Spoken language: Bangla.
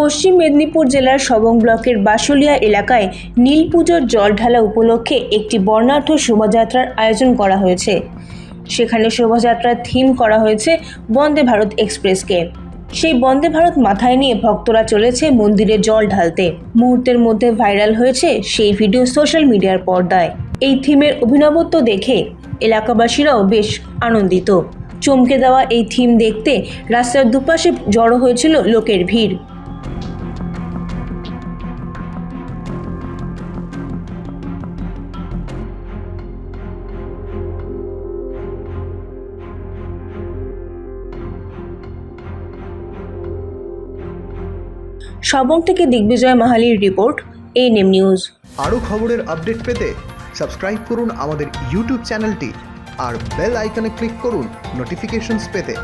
পশ্চিম মেদিনীপুর জেলার সবং ব্লকের বাসুলিয়া এলাকায় নীল পুজোর জল ঢালা উপলক্ষে একটি বর্ণাঢ্য শোভাযাত্রার আয়োজন করা হয়েছে। সেখানে শোভাযাত্রার থিম করা হয়েছে বন্দে ভারত এক্সপ্রেসকে। সেই বন্দে ভারত মাথায় নিয়ে ভক্তরা চলেছে মন্দিরে জল ঢালতে। মুহূর্তের মধ্যে ভাইরাল হয়েছে সেই ভিডিও সোশ্যাল মিডিয়ার পর্দায়। এই থিমের অভিনবত্ব দেখে এলাকাবাসীরাও বেশ আনন্দিত। চমকে দেওয়া এই থিম দেখতে রাস্তার দুপাশে জড়ো হয়েছিল লোকের ভিড়। সবং থেকে দিগ্বিজয় মাহালির রিপোর্ট এএনএম নিউজ আরও খবরের আপডেট পেতে সাবস্ক্রাইব করুন আমাদের ইউটিউব চ্যানেলটি আর বেল আইকনে ক্লিক করুন নোটিফিকেশনস পেতে।